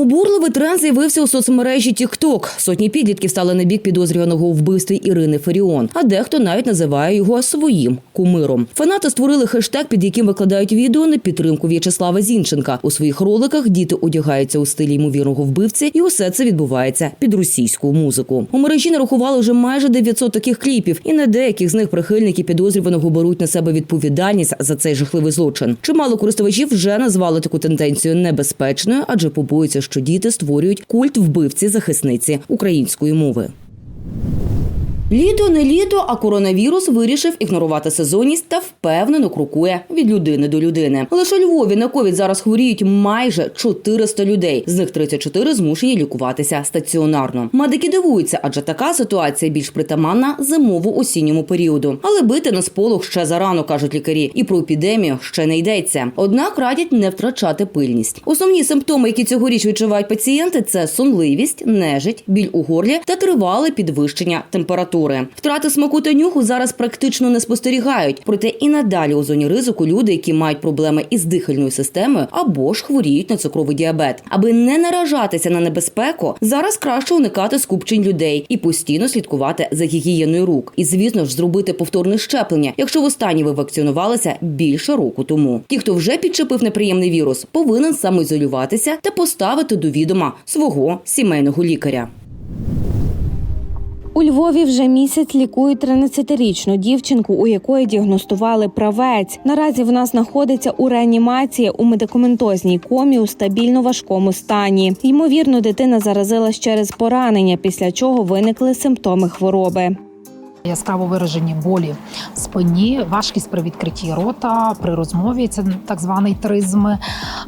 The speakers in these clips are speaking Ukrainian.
Обурливий тренд з'явився у соцмережі TikTok. Сотні підлітків стали на бік підозрюваного у вбивстві Ірини Феріон, а дехто навіть називає його своїм кумиром. Фанати створили хештег, під яким викладають відео на підтримку В'ячеслава Зінченка. У своїх роликах діти одягаються у стилі ймовірного вбивці, і усе це відбувається під російську музику. У мережі нарахували вже майже 900 таких кліпів, і на деяких з них прихильники підозрюваного беруть на себе відповідальність за цей жахливий злочин. Чимало користувачів вже назвали таку тенденцію небезпечною, адже побоюються, що діти створюють культ вбивці захисниці української мови. Літо не літо, а коронавірус вирішив ігнорувати сезонність та впевнено крокує від людини до людини. Лише у Львові на ковід зараз хворіють майже 400 людей. З них 34 змушені лікуватися стаціонарно. Медики дивуються, адже така ситуація більш притаманна зимово-осінньому періоду. Але бити на сполох ще зарано, кажуть лікарі, і про епідемію ще не йдеться. Однак радять не втрачати пильність. Основні симптоми, які цьогоріч відчувають пацієнти, це сонливість, нежить, біль у горлі та тривале підвищення температури. Втрати смаку та нюху зараз практично не спостерігають. Проте і надалі у зоні ризику люди, які мають проблеми із дихальною системою або ж хворіють на цукровий діабет. Аби не наражатися на небезпеку, зараз краще уникати скупчень людей і постійно слідкувати за гігієною рук. І звісно ж зробити повторне щеплення, якщо востаннє ви вакцинувалися більше року тому. Ті, хто вже підчепив неприємний вірус, повинен самоізолюватися та поставити до відома свого сімейного лікаря. У Львові вже місяць лікують 13-річну дівчинку, у якої діагностували правець. Наразі вона знаходиться у реанімації у медикаментозній комі у стабільно важкому стані. Ймовірно, дитина заразилась через поранення, після чого виникли симптоми хвороби. Яскраво виражені болі в спині, важкість при відкритті рота, при розмові це так званий тризм.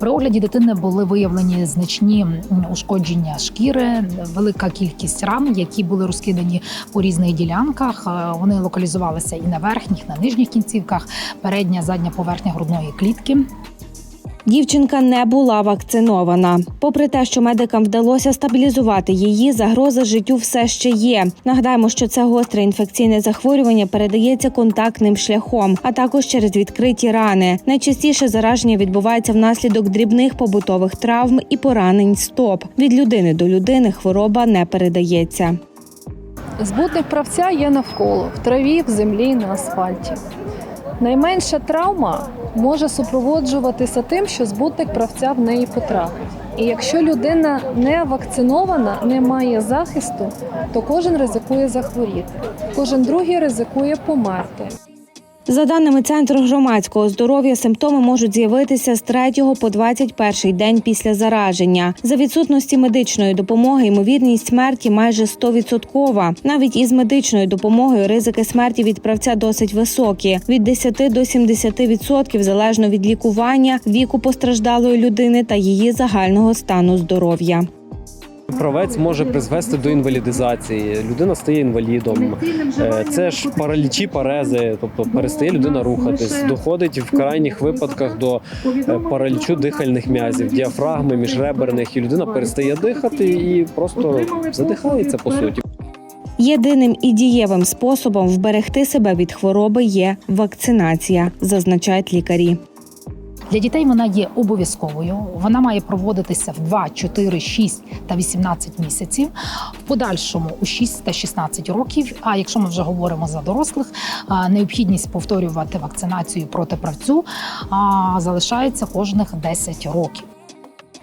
При огляді дитини були виявлені значні ушкодження шкіри, велика кількість ран, які були розкидані по різних ділянках. Е, Вони локалізувалися і на верхніх, на нижніх кінцівках, передня, задня поверхня грудної клітки. Дівчинка не була вакцинована. Попри те, що медикам вдалося стабілізувати її, загроза життю все ще є. Нагадаємо, що це гостре інфекційне захворювання передається контактним шляхом, а також через відкриті рани. Найчастіше зараження відбувається внаслідок дрібних побутових травм і поранень стоп. Від людини до людини хвороба не передається. Збутник правця є навколо в траві, в землі, на асфальті. Найменша травма може супроводжуватися тим, що збутник правця в неї потрапить. І якщо людина не вакцинована, не має захисту, то кожен ризикує захворіти, кожен другий ризикує померти. За даними Центру громадського здоров'я, симптоми можуть з'явитися з 3 по 21 день після зараження. За відсутності медичної допомоги ймовірність смерті майже 100%. Навіть із медичною допомогою ризики смерті від правця досить високі від 10 до 70% залежно від лікування, віку постраждалої людини та її загального стану здоров'я. Правець може призвести до інвалідизації. Людина стає інвалідом. Е, Це ж паралічі, парези, тобто перестає людина рухатись. Доходить в крайніх випадках до е, паралічу дихальних м'язів, діафрагми, міжреберних, і людина перестає дихати і просто задихається по суті. Єдиним і дієвим способом вберегти себе від хвороби є вакцинація, зазначають лікарі. Для дітей вона є обов'язковою. Вона має проводитися в 2, 4, 6 та 18 місяців. В подальшому у 6 та 16 років. А якщо ми вже говоримо за дорослих, необхідність повторювати вакцинацію проти правцю залишається кожних 10 років.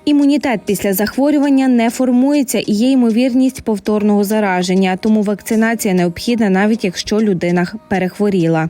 Імунітет після захворювання не формується і є ймовірність повторного зараження, тому вакцинація необхідна навіть якщо людина перехворіла.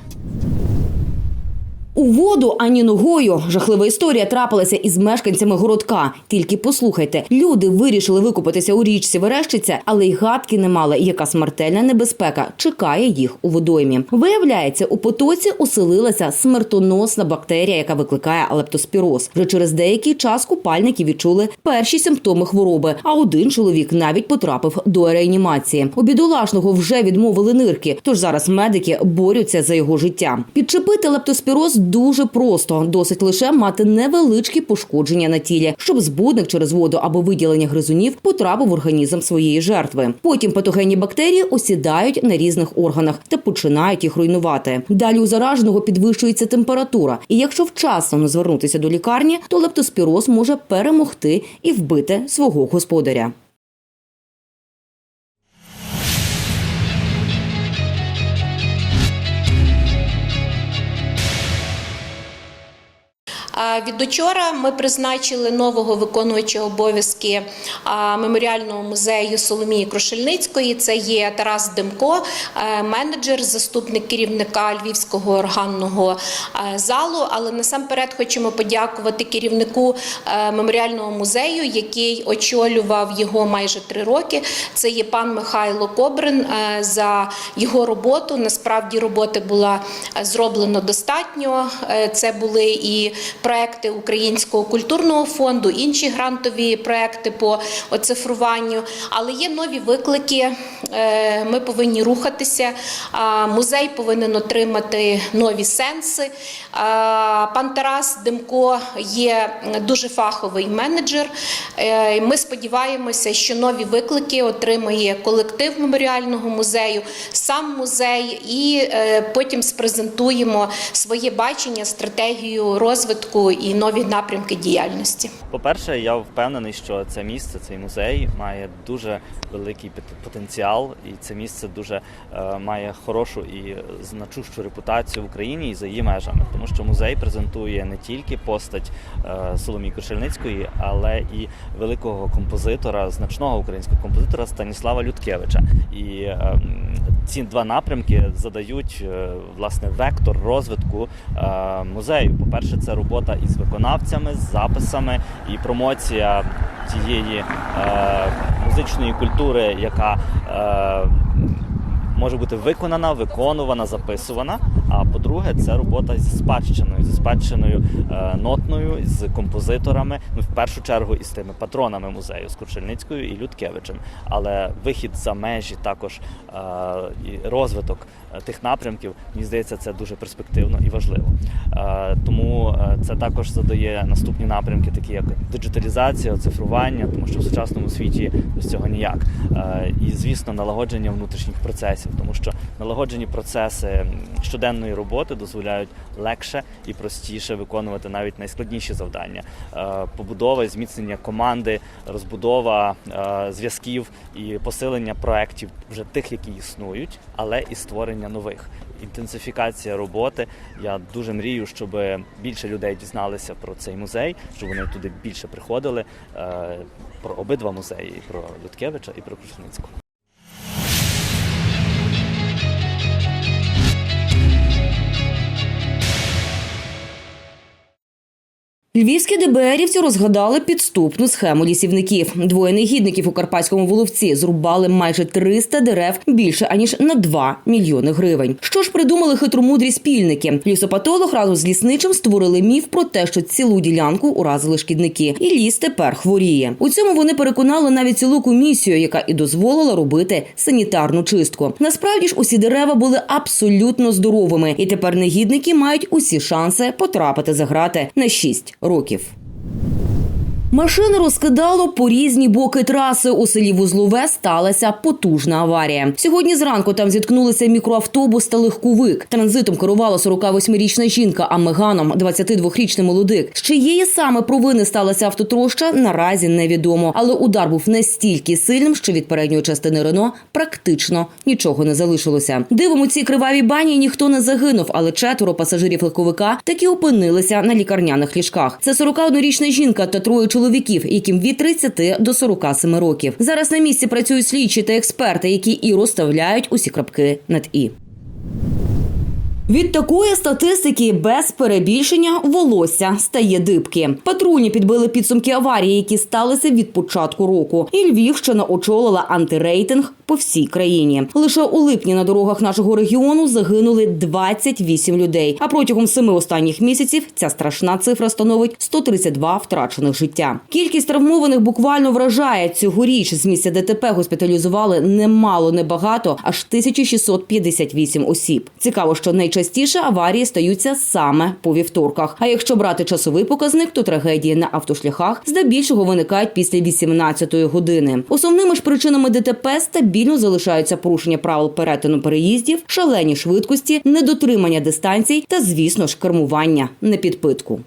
У воду ані ногою. Жахлива історія трапилася із мешканцями городка. Тільки послухайте, люди вирішили викупатися у річці Верещиця, але й гадки не мали, яка смертельна небезпека чекає їх у водоймі. Виявляється, у потоці оселилася смертоносна бактерія, яка викликає лептоспіроз. Вже через деякий час купальники відчули перші симптоми хвороби. А один чоловік навіть потрапив до реанімації. У бідолашного вже відмовили нирки. Тож зараз медики борються за його життя. Підчепити лептоспіроз дуже просто. Досить лише мати невеличкі пошкодження на тілі, щоб збудник через воду або виділення гризунів потрапив в організм своєї жертви. Потім патогенні бактерії осідають на різних органах та починають їх руйнувати. Далі у зараженого підвищується температура, і якщо вчасно не звернутися до лікарні, то лептоспіроз може перемогти і вбити свого господаря. Від учора ми призначили нового виконувача обов'язки меморіального музею Соломії Крушельницької. Це є Тарас Демко, е, менеджер, заступник керівника Львівського органного е, залу. Але насамперед хочемо подякувати керівнику е, меморіального музею, який очолював його майже три роки. Це є пан Михайло Кобрин за його роботу. Насправді роботи була зроблено достатньо. Це були і проекти Українського культурного фонду, інші грантові проекти по оцифруванню. Але є нові виклики. е, Ми повинні рухатися. Музей повинен отримати нові сенси. Пан Тарас Демко є дуже фаховий менеджер. Е, Ми сподіваємося, що нові виклики отримає колектив меморіального музею, сам музей, і е, потім спрезентуємо своє бачення, стратегію розвитку і нові напрямки діяльності. По-перше, я впевнений, що це місце, цей музей має дуже великий пот- потенціал, і це місце дуже е, має хорошу і значущу репутацію в Україні і за її межами, тому що музей презентує не тільки постать е, Соломії Крушельницької, але і великого композитора, значного українського композитора Станіслава Людкевича. І е, ці два напрямки задають е, власне вектор розвитку музею. По-перше, це робота із виконавцями, з записами і промоція тієї е, музичної культури, яка е, може бути виконана, виконувана, записувана. А по-друге, це робота зі спадщиною, зі спадщиною е, нотною, з композиторами, ну в першу чергу із тими патронами музею з Курчельницькою і Людкевичем. Але вихід за межі також е, і розвиток е, тих напрямків, мені здається, це дуже перспективно і важливо. Тому це також задає наступні напрямки, такі як диджиталізація, цифрування, тому що в сучасному світі без цього ніяк. І звісно, налагодження внутрішніх процесів, тому що налагоджені процеси м, щоденної роботи дозволяють легше і простіше виконувати навіть найскладніші завдання. Е, Побудова, зміцнення команди, розбудова е, зв'язків і посилення проєктів вже тих, які існують, але і створення нових. Інтенсифікація роботи. Я дуже мрію, щоб більше людей дізналися про цей музей, щоб вони туди більше приходили. е, Про обидва музеї, про Людкевича, і про Крушницьку. Львівські ДБРівці розгадали підступну схему лісівників. Двоє негідників у Карпатському Воловці зрубали майже 300 дерев більше аніж на 2 мільйони гривень. Що ж придумали хитромудрі спільники? Лісопатолог разом з лісничим створили міф про те, що цілу ділянку уразили шкідники, і ліс тепер хворіє. У цьому вони переконали навіть цілу комісію, яка і дозволила робити санітарну чистку. Насправді ж усі дерева були абсолютно здоровими, і тепер негідники мають усі шанси потрапити за грати на 6 років. Машини розкидало по різні боки траси. У селі Вузлове сталася потужна аварія. Сьогодні зранку там зіткнулися мікроавтобус та легковик. Транзитом керувала 48-річна жінка, а меганом 22-річний молодик. З чиєї саме провини сталася автотроща, наразі невідомо. Але удар був настільки сильним, що від передньої частини Рено практично нічого не залишилося. Дивом у цій кривавій бані ніхто не загинув, але четверо пасажирів легковика таки опинилися на лікарняних ліжках. Це 41-річна жінка та троє чоловіків, яким від 30 до 47 років. Зараз на місці працюють слідчі та експерти, які і розставляють усі крапки над і. Від такої статистики без перебільшення волосся стає дибки. Патрульні підбили підсумки аварії, які сталися від початку року. І Львівщина очолила антирейтинг по всій країні. Лише у липні на дорогах нашого регіону загинули 28 людей. А протягом семи останніх місяців ця страшна цифра становить 132 втрачених життя. Кількість травмованих буквально вражає цьогоріч. З місця ДТП госпіталізували немало, небагато, аж 1658 осіб. Цікаво, що найчастіше найчастіше аварії стаються саме по вівторках. А якщо брати часовий показник, то трагедії на автошляхах здебільшого виникають після 18-ї години. Основними ж причинами ДТП стабільно залишаються порушення правил перетину переїздів, шалені швидкості, недотримання дистанцій та, звісно ж, кермування на підпитку.